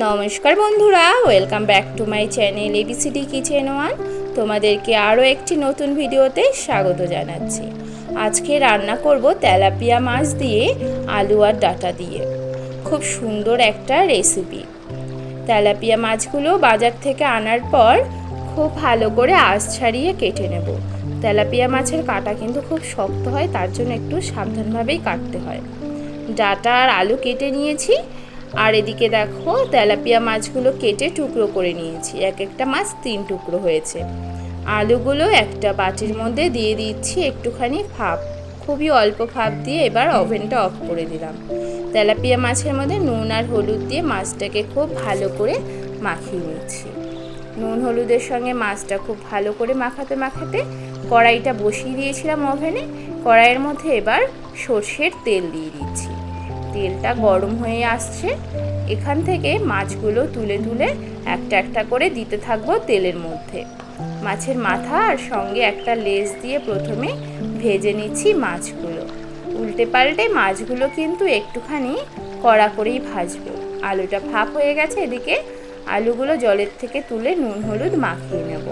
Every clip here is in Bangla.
নমস্কার বন্ধুরা welcome back to my channel ABCD kitchen one তোমাদেরকে আরও একটি নতুন ভিডিওতে স্বাগত জানাচ্ছি। আজকে রান্না করব তেলাপিয়া মাছ দিয়ে আলু আর ডাটা দিয়ে। খুব সুন্দর একটা রেসিপি তেলাপিয়া মাছগুলো বাজার থেকে আনার পর খুব ভালো করে আঁশ ছাড়িয়ে কেটে নেব। তেলাপিয়া মাছের কাটা কিন্তু খুব শক্ত হয়, তার জন্য একটু সাবধানভাবেই কাটতে হয়। ডাটা আর আলু কেটে নিয়েছি আর এদিকে দেখো, তেলাপিয়া মাছগুলো কেটে টুকরো করে নিয়েছি। এক একটা মাছ তিন টুকরো হয়েছে। আলুগুলো একটা বাটির মধ্যে দিয়ে দিচ্ছি একটুখানি ভাপ। খুবই অল্প ভাপ দিয়ে এবার ওভেনটা অফ করে দিলাম। তেলাপিয়া মাছের মধ্যে নুন আর হলুদ দিয়ে মাছটাকে খুব ভালো করে মাখিয়ে নিচ্ছি। নুন হলুদের সঙ্গে মাছটা খুব ভালো করে মাখাতে মাখাতে কড়াইটা বসিয়ে দিয়েছিলাম ওভেনে। কড়াইয়ের মধ্যে এবার সর্ষের তেল দিয়ে দিচ্ছি। তেলটা গরম হয়ে আসছে, এখান থেকে মাছগুলো তুলে তুলে একটা একটা করে দিতে থাকব তেলের মধ্যে। মাছের মাথা আর সঙ্গে একটা লেজ দিয়ে প্রথমে ভেজে নিচ্ছি মাছগুলো। উল্টে পাল্টে মাছগুলো কিন্তু একটুখানি কড়া করেই ভাজবো। আলুটা ভাপ হয়ে গেছে এদিকে, আলুগুলো জলের থেকে তুলে নুন হলুদ মাখিয়ে নেব।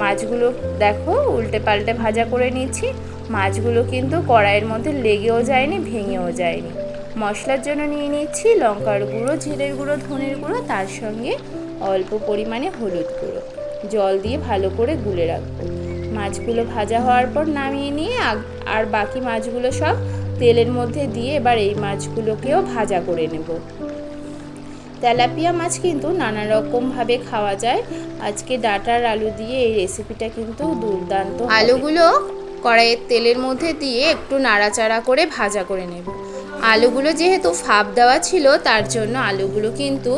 মাছগুলো দেখো উল্টে পাল্টে ভাজা করে নিচ্ছি। মাছগুলো কিন্তু কড়াইয়ের মধ্যে লেগেও যায়নি, ভেঙেও যায়নি। মশলার জন্য নিয়ে নিচ্ছি লঙ্কার গুঁড়ো, জিরের গুঁড়ো, ধনের গুঁড়ো, তার সঙ্গে অল্প পরিমাণে হলুদ গুঁড়ো। জল দিয়ে ভালো করে গুলে রাখব। মাছগুলো ভাজা হওয়ার পর নামিয়ে নিয়ে আর বাকি মাছগুলো সব তেলের মধ্যে দিয়ে এবার এই মাছগুলোকেও ভাজা করে নেব। তেলাপিয়া মাছ কিন্তু নানা রকমভাবে খাওয়া যায়। আজকে ডাটার আলু দিয়ে এই রেসিপিটা কিন্তু দুর্দান্ত আলুগুলো কড়াইয়ের তেলের মধ্যে দিয়ে একটু নাড়াচাড়া করে ভাজা করে নেব। আলুগুলো যেহেতু ফাপ দেওয়া ছিল, তার জন্য আলুগুলো কিন্তু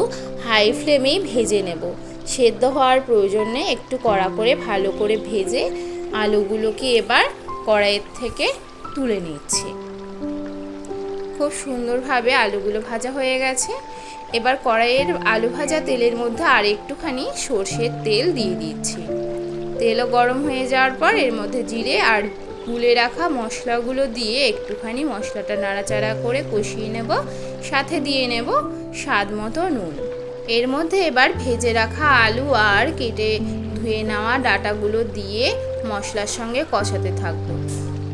হাই ফ্লেমেই ভেজে নেব। সেদ্ধ হওয়ার প্রয়োজন একটু কড়া করে ভালো করে ভেজে আলুগুলোকে এবার কড়াইয়ের থেকে তুলে নিচ্ছি। খুব সুন্দরভাবে আলুগুলো ভাজা হয়ে গেছে। এবার কড়াইয়ের আলু ভাজা তেলের মধ্যে আর একটুখানি সর্ষের তেল দিয়ে দিচ্ছি। তেলও গরম হয়ে যাওয়ার পর এর মধ্যে জিরে আর গুলে রাখা মশলাগুলো দিয়ে একটুখানি মশলাটা নাড়াচাড়া করে কষিয়ে নেব। সাথে দিয়ে নেব স্বাদ মতো নুন। এর মধ্যে এবার ভেজে রাখা আলু আর কেটে ধুয়ে নেওয়া ডাটাগুলো দিয়ে মশলার সঙ্গে কষাতে থাকব।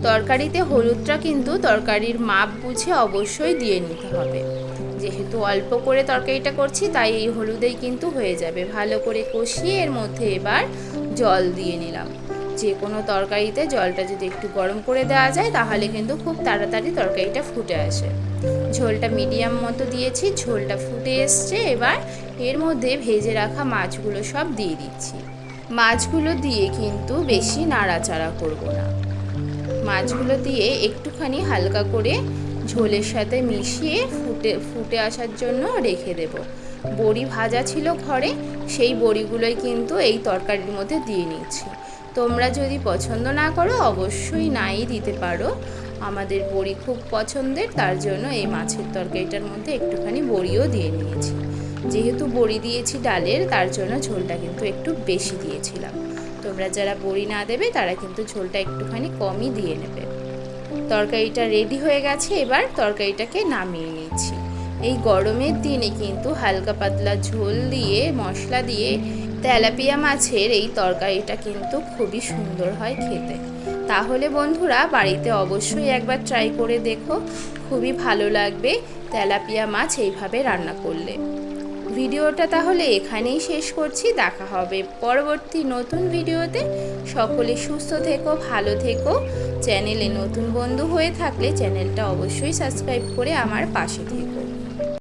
তরকারিতে হলুদটা কিন্তু তরকারির মাপ বুঝে অবশ্যই দিয়ে নিতে হবে। যেহেতু অল্প করে তরকারিটা করছি, তাই এই হলুদেই কিন্তু হয়ে যাবে। ভালো করে কষিয়ে এর মধ্যে এবার জল দিয়ে নিলাম। যে কোনো তরকারিতে জলটা যদি একটু গরম করে দেওয়া যায়, তাহলে কিন্তু খুব তাড়াতাড়ি তরকারিটা ফুটে আসে। ঝোলটা মিডিয়াম মতো দিয়েছি, ঝোলটা ফুটে এসছে। এবার এর মধ্যে ভেজে রাখা মাছগুলো সব দিয়ে দিচ্ছি। মাছগুলো দিয়ে কিন্তু বেশি নাড়াচাড়া করব না। মাছগুলো দিয়ে একটুখানি হালকা করে ঝোলের সাথে মিশিয়ে ফুটে ফুটে আসার জন্য রেখে দেব। বড়ি ভাজা ছিল ঘরে, সেই বড়িগুলোই কিন্তু এই তরকারির মধ্যে দিয়ে নিচ্ছি। তোমরা যদি পছন্দ না করো, অবশ্যই নাই দিতে পারো। আমাদের বড়ি খুব পছন্দের, তার জন্য এই মাছের তরকারিটার মধ্যে একটুখানি বড়িও দিয়ে নিয়েছি। যেহেতু বড়ি দিয়েছি ডালের, তার জন্য ঝোলটা কিন্তু একটু বেশি দিয়েছিলাম। তোমরা যারা বড়ি না দেবে, তারা কিন্তু ঝোলটা একটুখানি কমই দিয়ে নেবে। তরকারিটা রেডি হয়ে গেছে, এবার তরকারিটাকে নামিয়ে নিচ্ছি। এই গরমের দিনে কিন্তু হালকা পাতলা ঝোল দিয়ে, মশলা দিয়ে তেলাপিয়া মাছের এই তরকারিটা কিন্তু খুবই সুন্দর হয় খেতে। তাহলে বন্ধুরা, বাড়িতে অবশ্যই একবার ট্রাই করে দেখো। খুবই ভালো লাগবে তেলাপিয়া মাছ এইভাবে রান্না করলে। ভিডিওটা তাহলে এখানেই শেষ করছি। দেখা হবে পরবর্তী নতুন ভিডিওতে। সকলে সুস্থ থেকো, ভালো থেকো। চ্যানেলে নতুন বন্ধু হয়ে থাকলে চ্যানেলটা অবশ্যই সাবস্ক্রাইব করে আমার পাশে থেকো।